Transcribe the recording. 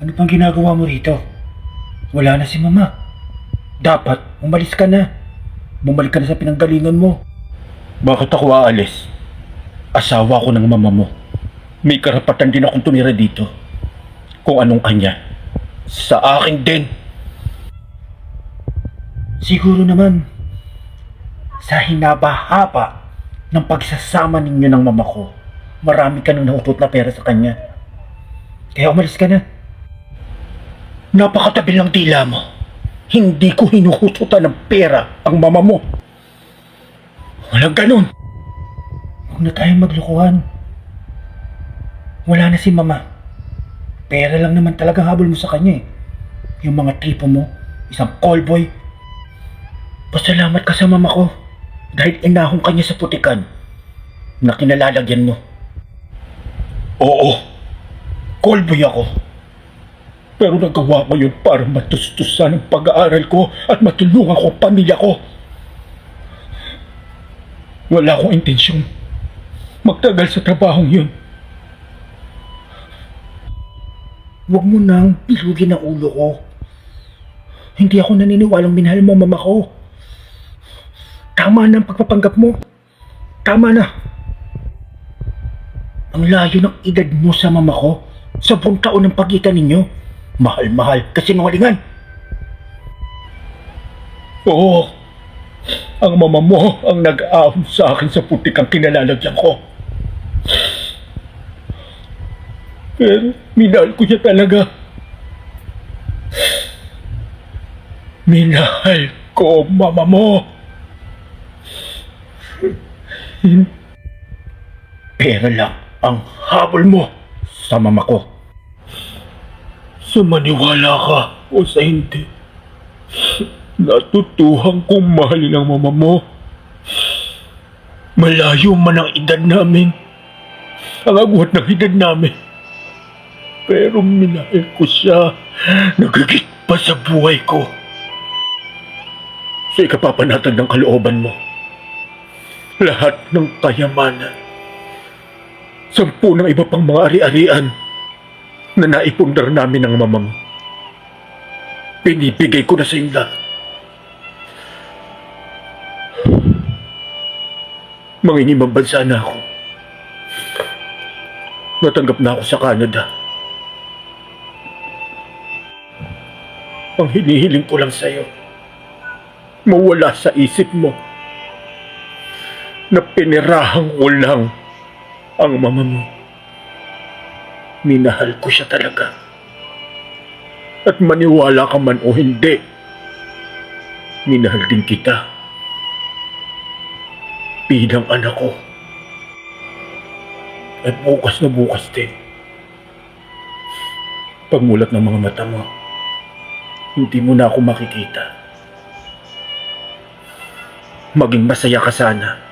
Ano pang ginagawa mo rito? Wala na si mama. Dapat, umalis ka na. Bumalik ka na sa pinanggalingan mo. Bakit ako aalis? Asawa ko ng mama mo. May karapatan din akong tumira dito. Kung anong kanya. Sa akin din. Siguro naman, sa hinaba-haba ng pagsasama ninyo ng mama ko, marami ka nang nautot na pera sa kanya. Kaya umalis ka na. Napakatabi ng dila mo. Hindi ko hinuhututan ng pera ang mama mo. Walang ganun. Huwag na tayong maglukuhan. Wala na si mama. Pera lang naman talaga habol mo sa kanya eh. Yung mga tripo mo, isang callboy. Pasalamat ka sa mama ko dahil inahong kanya sa putikan na kinalalagyan mo. Oo, callboy ako. Pero nagawa ko yun para matustusan ang pag-aaral ko at matulungan ko ang pamilya ko. Wala akong intensyon magtagal sa trabahong yun. Huwag mo nang bilugin ang ulo ko. Hindi ako naniniwalang minahal mo mama ko. Tama na ang pagpapanggap mo. Tama na. Ang layo ng edad mo sa mama ko. Sampung taon ang pagitan ninyo. Mahal-mahal kasi nungalingan. Oo. Ang mama mo ang nag-aahon sa akin sa putik ang kinalalagyan ko. Pero minahal ko siya talaga. Minahal ko mama mo. Pera lang ang habol mo sa mama ko. Sumaniwala ka o sa hindi. Natutuhan kong mahalin ang mama mo. Malayo man ang edad namin. Ang agwat ng edad namin. Pero minahal ko siya. Nagigit pa sa buhay ko. Sa ikapapanatag ng kalooban mo. Lahat ng kayamanan. Sampu ng iba pang mga ari-arian na naipundar namin ng mama mo. Pinibigay ko na sa inyo lahat. Mangingimang bansa na ako. Natanggap na ako sa Canada. Ang hinihiling ko lang sa'yo, mawala sa isip mo na pinirahan ko ang mama mo. Minahal ko siya talaga. At maniwala ka man o hindi, minahal din kita bilang anak ko. At bukas na bukas din. Pagmulat ng mga mata mo, hindi mo na ako makikita. Maging masaya ka sana.